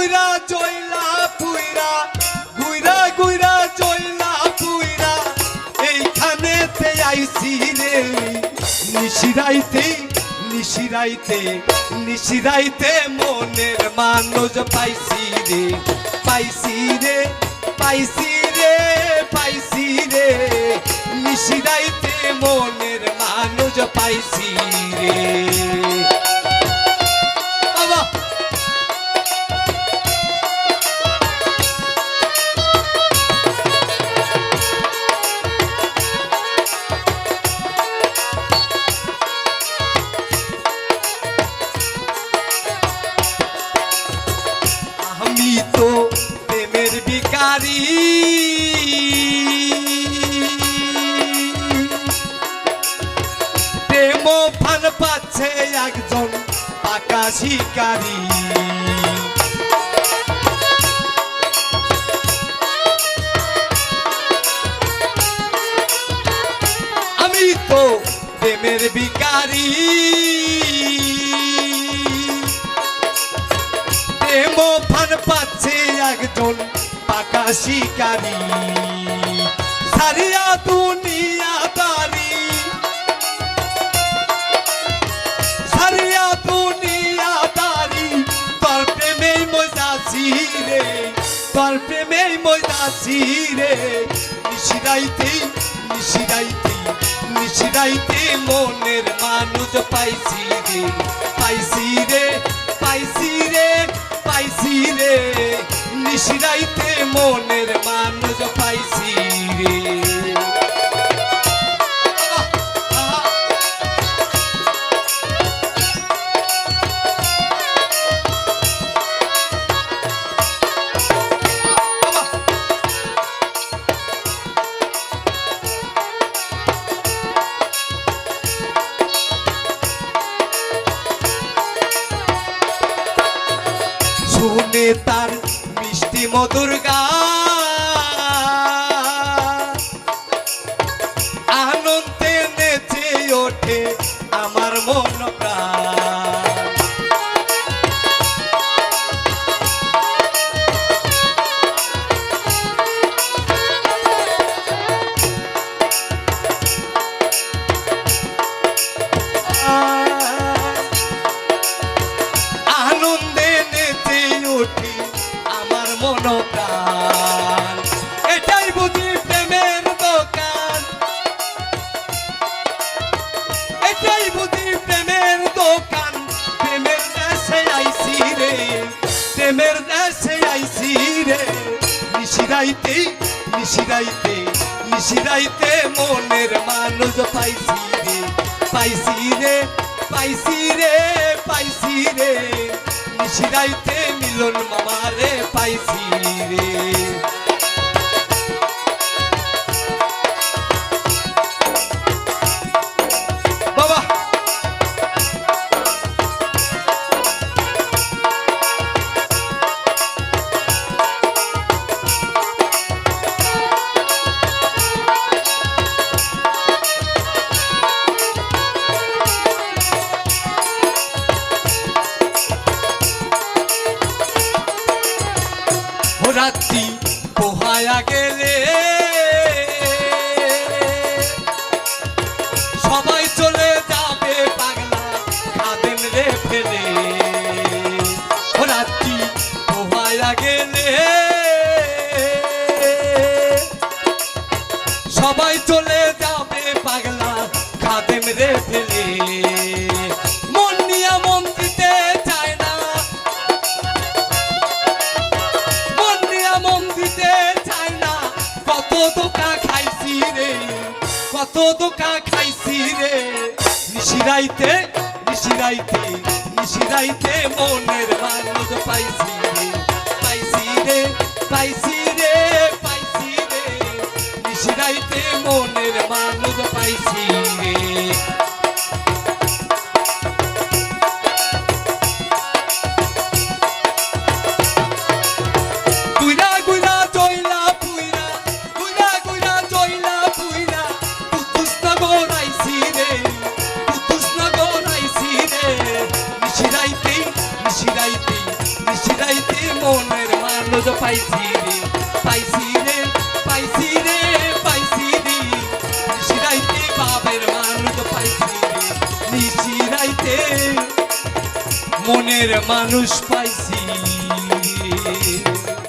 গুইরা চইলা পুইরা গুইরা গুইরা চইলা পুইরা এইখানেতে আইছি রে। নিশিরাইতে নিশিরাইতে নিশিরাইতে মনের মানুষ পাইছি রে। পাইছি রে পাইছি রে পাইছি রে। নিশিরাইতে মনের মানুষ পাইছি রে। বিকারি প্রেম ফান পাচ্ছে একজন পাকা শিকারী। আমি তো প্রেমের বিকারি শিকারী। সারিয়া দুনিয়া দারি সারিয়া দুনিয়া দারি তোর প্রেমে মজাছি রে তোর প্রেমে মজাছি রে নিশিরাইতে নিশিরাইতে নিশিরাইতে মনের মানুষ পাইছি রে পাইছি রে পাইছি রে পাইছি রে। নিশিরাইতে মনের মানুষ পাইছি রে। শুনে তার মধুর গান আনন্দে নেচে ওঠে আমার মন প্রাণ এটাই বুঝি প্রেমের দোকান। এটাই বুঝি প্রেমের দোকান। প্রেমের রে, প্রেমের দেশে আইছি রে। নিশিরাইতে নিশিরাইতে নিশিরাইতে মনের মানুষ পাইছি রে পাইছি রে পাইছি রে পাইছি রে। নিশিরাইতে মিলন মামারে পাইছি রে রাত্রি পোহায়া গেলে। সবাই চলে যাবে পাগলা খাদেন রে ফেলে। রাত্রি পোহায়া গেলে। সবাই চলে যাবে পাগলা, খাদেম রে ফেলে। কত দোকা খাইছি রে। নিশিরাইতে নিশিরাইতে নিশিরাইতে মনের মানুষ পাইছি রে। পাইছি রে পাইছি রে পাইছি রে। নিশিরাইতে মনের মানুষ পাইছি রে। মিশিরাইতে নিশিরাইতে মনের মানুষ পাইছি রে পাইছি রে পাইছি রে পাইছি রে। মিশিরাইতে বাবের মানুষ পাইছি রে মিশিরাইতে মনের মানুষ পাইছি।